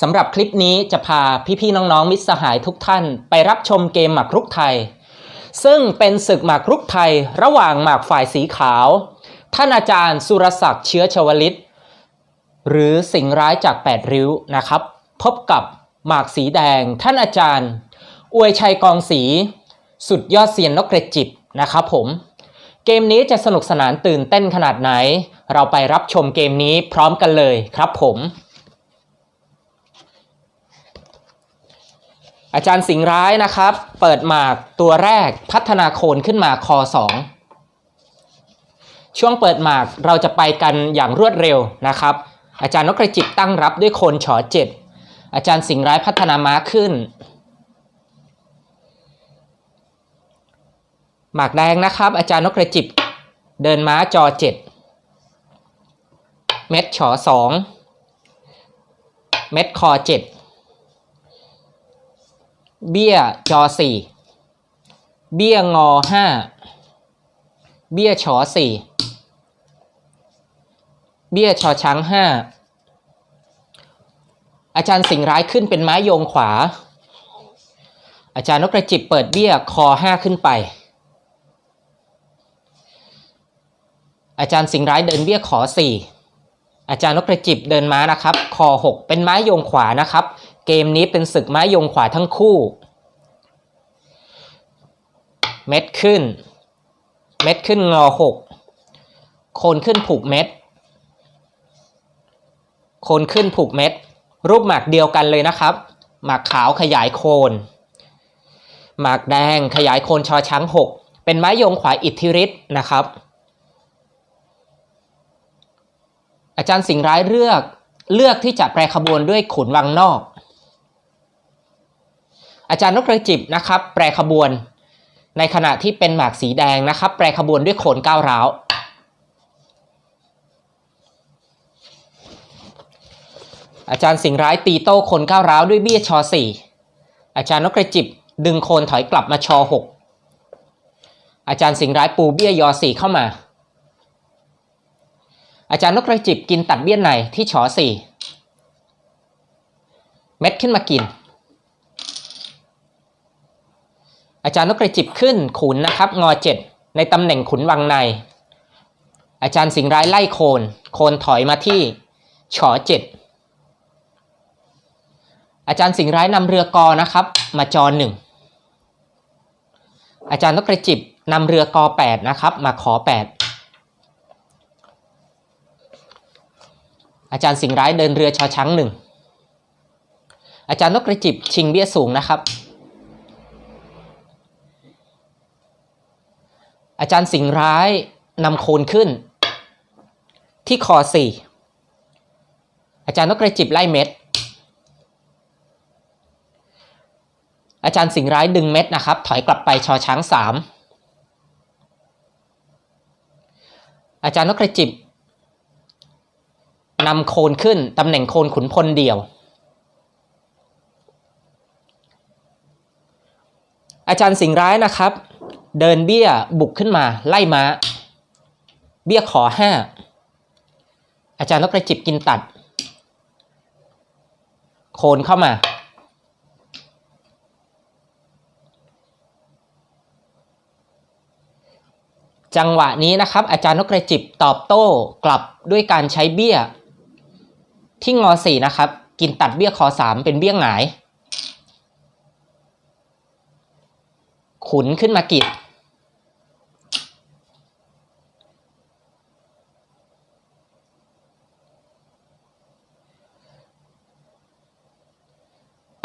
สำหรับคลิปนี้จะพาพี่ๆน้องๆมิตรสหายทุกท่าน ไปรับชมเกมหมากรุกไทย ซึ่งเป็นศึกหมากรุกไทยระหว่างหมากฝ่ายสีขาว ท่านอาจารย์สุรศักดิ์เชื้อชวลิต หรือสิงร้ายจาก 8 ริ้วนะครับ พบกับหมากสีแดง ท่านอาจารย์ อวยชัยกองสี สุดยอดเซียนนกกระจิบนะครับผมเกมนี้จะสนุกสนานตื่นเต้นขนาดไหน เราไปรับชมเกมนี้พร้อมกันเลยครับผม อาจารย์สิงห์ร้ายนะครับ เปิดหมากตัวแรกพัฒนาโคนขึ้นมาคอ2ช่วงเปิดหมากเราจะไปกันอย่างรวดเร็วนะครับ อาจารย์นกกระจิบตั้งรับด้วยโคนฉอเจ็ดอาจารย์สิงห์ร้ายพัฒนาม้าขึ้น หมากแดงนะครับ อาจารย์นกกระจิบเดินม้าจอเจ็ดเม็ดฉอสองเม็ดคอเจ็ด เบี้ยจอสี่เบี้ยงอห้าเบี้ยฉอสี่เบี้ยชอช้างห้าอาจารย์สิงร้ายขึ้นเป็นไม้โยงขวา อาจารย์นกกระจิบเปิดเบี้ยคอห้าขึ้นไป อาจารย์สิงร้ายเดินเบี้ยขอสี่อาจารย์นกกระจิบเดินม้านะครับ คอหกเป็นไม้โยงขวานะครับ เกมนี้เป็นศึกไม้ยงขวาทั้งคู่ เม็ดขึ้น เม็ดขึ้นงอหกโคนขึ้นผูกเม็ด โคนขึ้นผูกเม็ด รูปหมากเดียวกันเลยนะครับ หมากขาวขยายโคน หมากแดงขยายโคนชอช้างหกเป็นไม้ยงขวาอิทธิฤทธิ์นะครับ อาจารย์สิงห์ร้ายเลือกเลือกที่จะแปรขบวนด้วยขุนวังนอก อาจารย์นกกระจิบนะครับแปรขบวน ในขณะที่เป็นหมากสีแดงนะครับ แปรขบวนด้วยโขนก้าวร้าวอาจารย์สิงห์ร้ายตีโต้โคนก้าวร้าวด้วยเบี้ยชอสี่อาจารย์นกกระจิบดึงโคนถอยกลับมาชอหกอาจารย์สิงห์ร้ายปูเบี้ยยอสี่เข้ามา อาจารย์นกกระจิบกินตัดเบี้ยในที่ชอสี่เม็ดขึ้นมากิน อาจารย์นกกระจิบขึ้นขุนนะครับงอเจ็ดในตำแหน่งขุนวังใน อาจารย์สิงห์ร้ายไล่โคน โคนถอยมาที่ฉอเจ็ดอาจารย์สิงห์ร้ายนำเรือกอนะครับ มาจอหนึ่งอาจารย์นกกระจิบนำเรือกอแปดนะครับ มาขอแปดอาจารย์สิงห์ร้ายเดินเรือชอช้างหนึ่งอาจารย์นกกระจิบชิงเบี้ยสูงนะครับ อาจารย์สิงห์ร้ายนำโคนขึ้น ที่คอสี่อาจารย์นกกระจิบไล่เม็ด อาจารย์สิงห์ร้ายดึงเม็ดนะครับ ถอยกลับไปชอช้างสามอาจารย์นกกระจิบนำโคนขึ้นตำแหน่งโคนขุนพลเดี่ยว อาจารย์สิงห์ร้ายนะครับ เดินเบี้ยบุกขึ้นมาไล่ม้า เบี้ยขอห้าอาจารย์นกกระจิบกินตัด โคนเข้ามา จังหวะนี้นะครับ อาจารย์นกกระจิบตอบโต้กลับด้วยการใช้เบี้ย ที่งอสี่นะครับ กินตัดเบี้ยคอสามเป็นเบี้ยหงาย ขุนขึ้นมากิด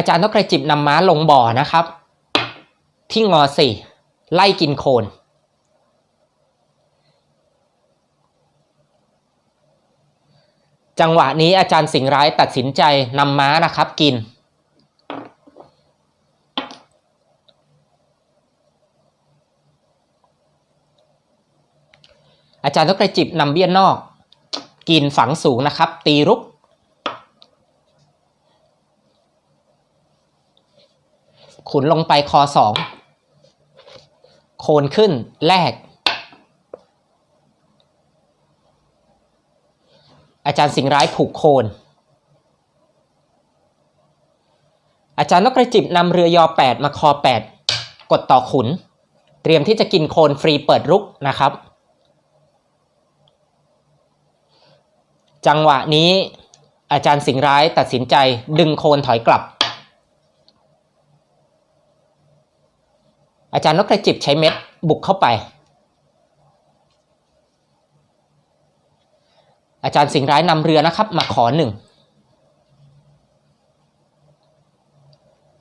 อาจารย์นกกระจิบนำม้าลงบ่อนะครับ ที่งอสี่ไล่กินโคนจังหวะนี้อาจารย์สิงห์ร้ายตัดสินใจนำม้านะครับกิน อาจารย์นกกระจิบนำเบี้ยนนอก กินฝังสูงนะครับ ตีรุก ขุนลงไปคอสองโคนขึ้นแลกอาจารย์สิงร้ายผูกโคน อาจารย์นกกระจิบนำเรือยอ 8 มาคอ 8 กดต่อขุน เตรียมที่จะกินโคนฟรีเปิดรุกนะครับ จังหวะนี้อาจารย์สิงร้ายตัดสินใจดึงโคนถอยกลับ อาจารย์นกกระจิบใช้เม็ดบุกเข้าไป อาจารย์สิงห์ร้ายนำเรือนะครับ มาขอหนึ่ง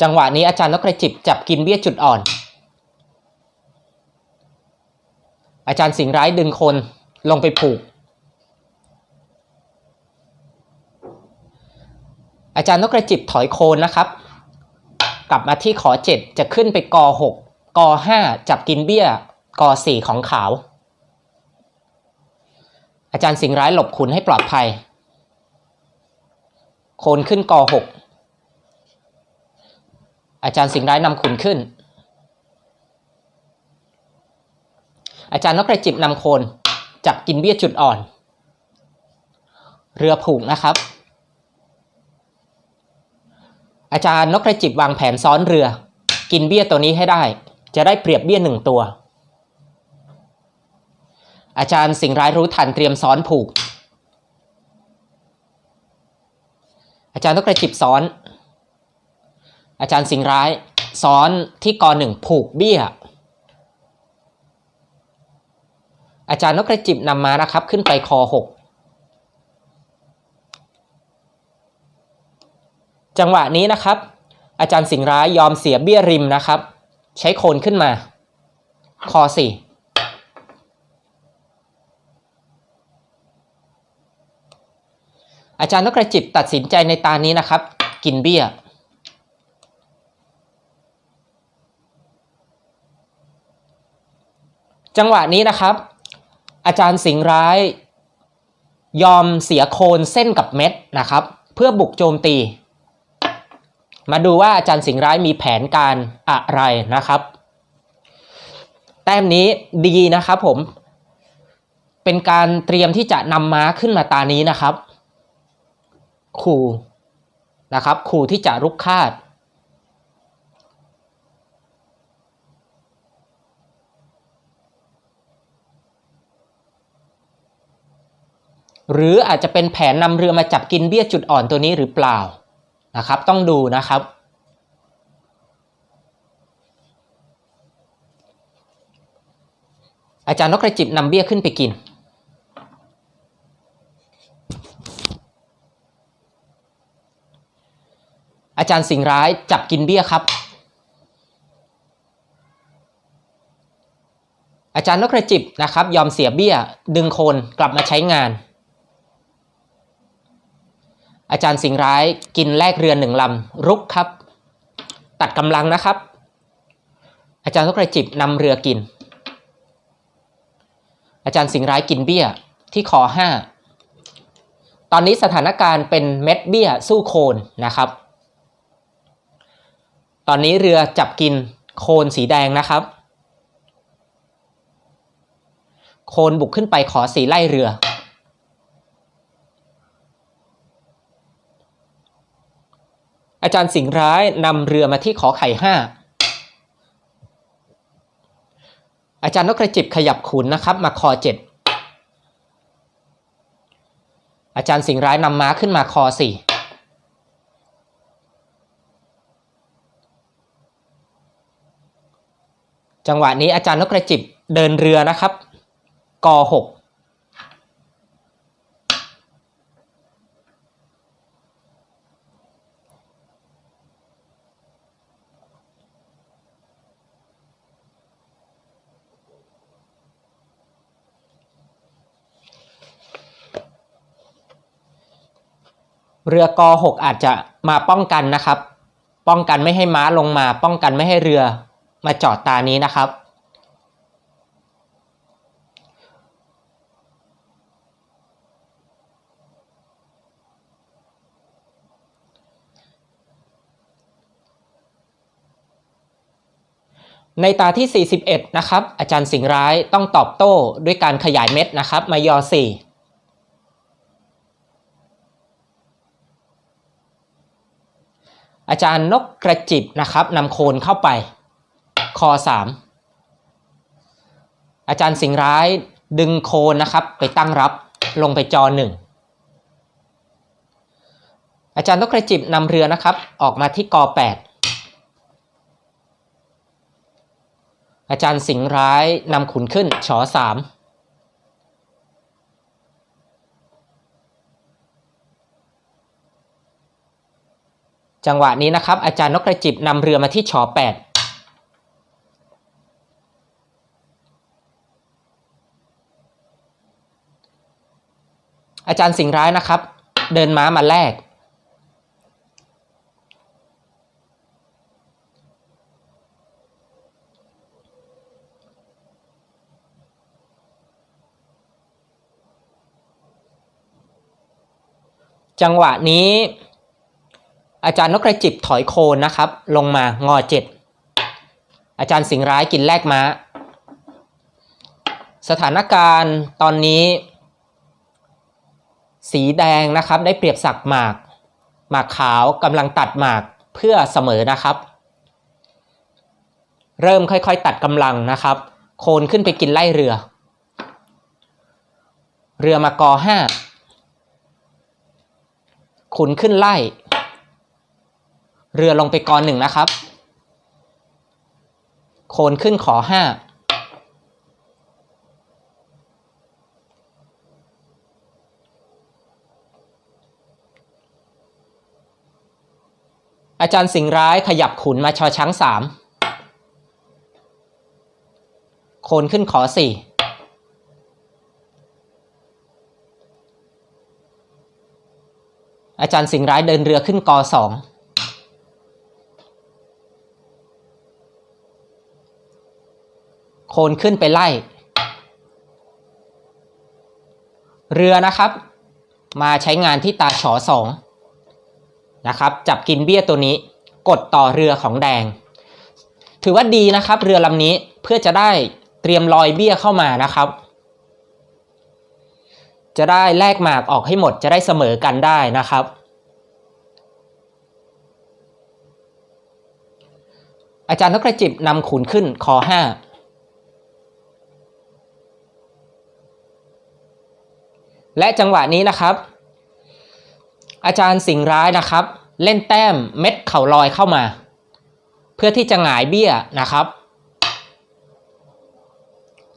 จังหวะนี้อาจารย์นกกระจิบจับกินเบี้ยจุดอ่อน อาจารย์สิงห์ร้ายดึงคนลงไปผูก อาจารย์นกกระจิบถอยโคนนะครับ กลับมาที่ขอเจ็ดจะขึ้นไปกอหก กอห้าจับกินเบี้ยกอสี่ของขาว อาจารย์สิงห์ร้ายหลบขุนให้ปลอดภัย โคนขึ้นกอหกอาจารย์สิงห์ร้ายนำขุนขึ้น อาจารย์นกกระจิบนำโคนจับกินเบี้ยจุดอ่อน เรือผูกนะครับ อาจารย์นกกระจิบวางแผนซ้อนเรือ กินเบี้ยตัวนี้ให้ได้ จะได้เปรียบเบี้ยหนึ่งตัว อาจารย์สิงร้ายรู้ทันเตรียมซ้อนผูก อาจารย์นกกระจิบซ้อน อาจารย์สิงร้ายซ้อนที่กอหนึ่งผูกเบี้ย อาจารย์นกกระจิบนำมานะครับ ขึ้นไปคอหกจังหวะนี้นะครับ อาจารย์สิงร้ายยอมเสียเบี้ยริมนะครับ ใช้โคนขึ้นมา คอสี่อาจารย์นกกระจิบตัดสินใจในตานี้นะครับ กินเบี้ย จังหวะนี้นะครับ อาจารย์สิงห์ร้าย ยอมเสียโคนเส้นกับเม็ดนะครับ เพื่อบุกโจมตี มาดูว่าอาจารย์สิงห์ร้ายมีแผนการอะไรนะครับ แต้มนี้ดีนะครับผม เป็นการเตรียมที่จะนำม้าขึ้นมาตานี้นะครับ ขู่นะครับ ขู่ที่จะรุกคาด หรืออาจจะเป็นแผนนำเรือมาจับกินเบี้ยจุดอ่อนตัวนี้หรือเปล่า นะครับ ต้องดูนะครับ อาจารย์นกกระจิบนำเบี้ยขึ้นไปกินอาจารย์สิงร้ายจับกินเบี้ยครับ อาจารย์นกกระจิบนะครับ ยอมเสียเบี้ย ดึงโคนกลับมาใช้งาน อาจารย์สิงร้ายกินแลกเรือหนึ่งลำรุกครับ ตัดกำลังนะครับ อาจารย์นกกระจิบนำเรือกิน อาจารย์สิงร้ายกินเบี้ยที่คอห้าตอนนี้สถานการณ์เป็นเม็ดเบี้ยสู้โคนนะครับ ตอนนี้เรือจับกินโคนสีแดงนะครับ โคนบุกขึ้นไปขอสีไล่เรือ อาจารย์สิงห์ร้ายนำเรือมาที่ขอไข่ห้าอาจารย์นกกระจิบขยับขุนนะครับ มาคอเจ็ดอาจารย์สิงห์ร้ายนำม้าขึ้นมาคอสี่จังหวะนี้อาจารย์นกกระจิบเดินเรือนะครับกหก เรือกหกอาจจะมาป้องกันนะครับ ป้องกันไม่ให้ม้าลงมา ป้องกันไม่ให้เรือมาจอดตานี้นะครับ ในตาที่ 41 นะครับ อาจารย์สิงห์ร้ายต้องตอบโต้ด้วยการขยายเม็ดนะครับ มายอ4 อาจารย์นกกระจิบนะครับนำโคนเข้าไปคอสามอาจารย์สิงร้ายดึงโคนนะครับ ไปตั้งรับลงไปจอหนึ่งอาจารย์นกกระจิบนำเรือนะครับ ออกมาที่กอแปดอาจารย์สิงร้ายนำขุนขึ้นชอสาม จังหวะนี้นะครับ อาจารย์นกกระจิบนำเรือมาที่ชอแปดอาจารย์สิงร้ายนะครับ เดินม้ามาแลกจังหวะนี้ อาจารย์นกกระจิบถอยโคนนะครับ ลงมางอเจ็ดอาจารย์สิงร้ายกินแลกม้า สถานการณ์ตอนนี้ สีแดงนะครับได้เปรียบสักหมาก หมากขาวกำลังตัดหมากเพื่อเสมอนะครับ เริ่มค่อยๆตัดกำลังนะครับ โคนขึ้นไปกินไล่เรือ เรือมากอห้าขุนขึ้นไล่ เรือลงไปกอหนึ่งนะครับ โคนขึ้นขอห้าอาจารย์สิงร้ายขยับขุนมาชอช้างสามโคนขึ้นขอสี่อาจารย์สิงร้ายเดินเรือขึ้นกอสอง โคนขึ้นไปไล่ เรือนะครับ มาใช้งานที่ตาฉอสองนะครับจับกินเบี้ยตัวนี้กดต่อเรือของแดง ถือว่าดีนะครับ เรือลำนี้เพื่อจะได้เตรียมลอยเบี้ยเข้ามานะครับ จะได้แลกหมากออกให้หมดจะได้เสมอกันได้นะครับอาจารย์นกกระจิบนำขุนขึ้นคอห้า และจังหวะนี้นะครับ อาจารย์สิงร้ายนะครับ เล่นแต้มเม็ดเข่าลอยเข้ามา เพื่อที่จะหงายเบี้ยนะครับ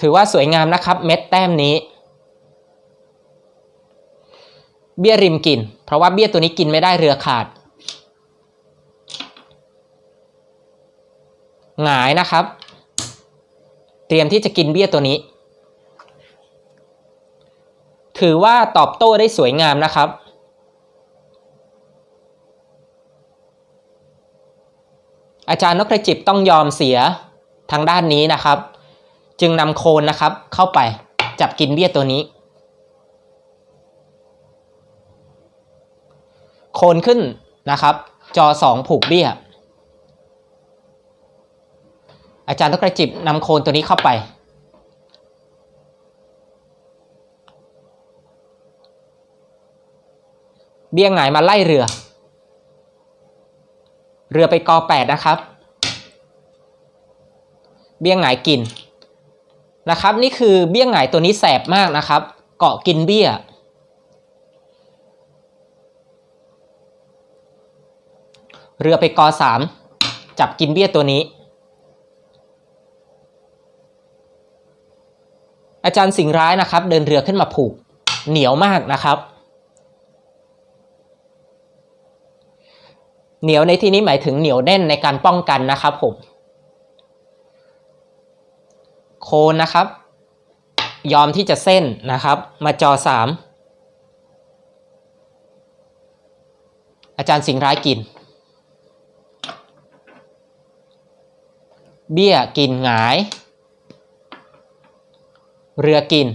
ถือว่าสวยงามนะครับ เม็ดแต้มนี้ เบี้ยริมกิน เพราะว่าเบี้ยตัวนี้กินไม่ได้เรือขาดหงายนะครับ เตรียมที่จะกินเบี้ยตัวนี้ ถือว่าตอบโต้ได้สวยงามนะครับ อาจารย์นกกระจิบต้องยอมเสียทางด้านนี้นะครับ จึงนำโคนนะครับเข้าไปจับกินเบี้ยตัวนี้ โคนขึ้นนะครับ จอสองผูกเบี้ย อาจารย์นกกระจิบนำโคนตัวนี้เข้าไป เบี้ยงหงายมาไล่เรือ เรือไปกอแปดนะครับ เบี้ยงหงายกินนะครับ นี่คือเบี้ยงหงายตัวนี้แสบมากนะครับ เกาะกินเบี้ย เรือไปกอสามจับกินเบี้ยตัวนี้ อาจารย์สิงร้ายนะครับ เดินเรือขึ้นมาผูกเหนียวมากนะครับ เหนียวในที่นี้หมายถึงเหนียวแน่นในการป้องกันนะครับผม โคนนะครับ ยอมที่จะเส้นนะครับ มาจอสามอาจารย์สิงห์ร้ายกิน เบี้ยกินหงาย เรือกิน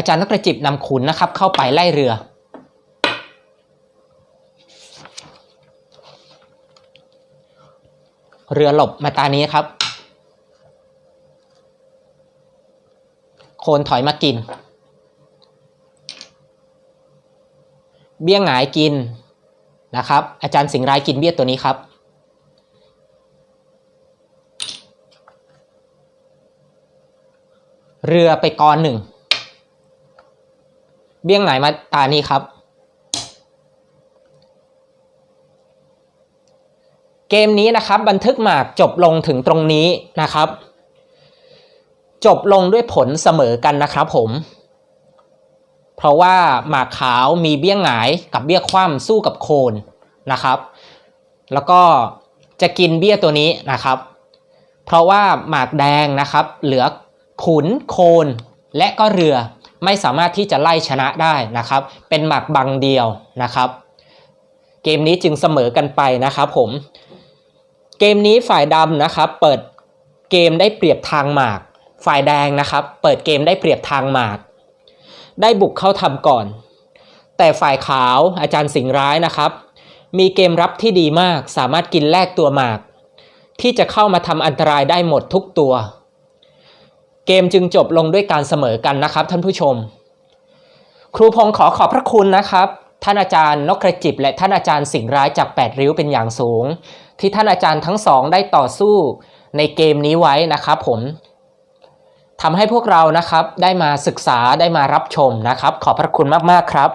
อาจารย์นกกระจิบนำขุนนะครับ เข้าไปไล่เรือ เรือหลบมาตานี้ครับ โคนถอยมากิน เบี้ยงหงายกินนะครับ อาจารย์สิงห์รายกินเบี้ยตัวนี้ครับเรือไปกอหนึ่ง เบี้ยงไหนมาตานี้ครับ เกมนี้นะครับ บันทึกหมากจบลงถึงตรงนี้นะครับ จบลงด้วยผลเสมอกันนะครับผม เพราะว่าหมากขาวมีเบี้ยงหงายกับเบี้ยคว่ำสู้กับโคนนะครับ แล้วก็จะกินเบี้ยตัวนี้นะครับ เพราะว่าหมากแดงนะครับ เหลือขุนโคนและก็เรือ ไม่สามารถที่จะไล่ชนะได้นะครับ เป็นหมากบังเดียวนะครับ เกมนี้จึงเสมอกันไปนะครับผมเกมนี้ฝ่ายดำนะครับ เปิดเกมได้เปรียบทางหมาก ฝ่ายแดงนะครับ เปิดเกมได้เปรียบทางหมาก ได้บุกเข้าทำก่อน แต่ฝ่ายขาวอาจารย์สิงห์ร้ายนะครับ มีเกมรับที่ดีมาก สามารถกินแลกตัวหมาก ที่จะเข้ามาทำอันตรายได้หมดทุกตัว เกมจึงจบลงด้วยการเสมอกันนะครับ ท่านผู้ชม ครูพงศ์ขอขอบพระคุณนะครับ ท่านอาจารย์นกกระจิบ และท่านอาจารย์สิงห์ร้ายจาก 8 ริ้วเป็นอย่างสูง ที่ท่านอาจารย์ทั้งสองได้ต่อสู้ในเกมนี้ไว้นะครับผมทำให้พวกเรานะครับได้มาศึกษาได้มารับชมนะครับ ขอบพระคุณมากๆครับ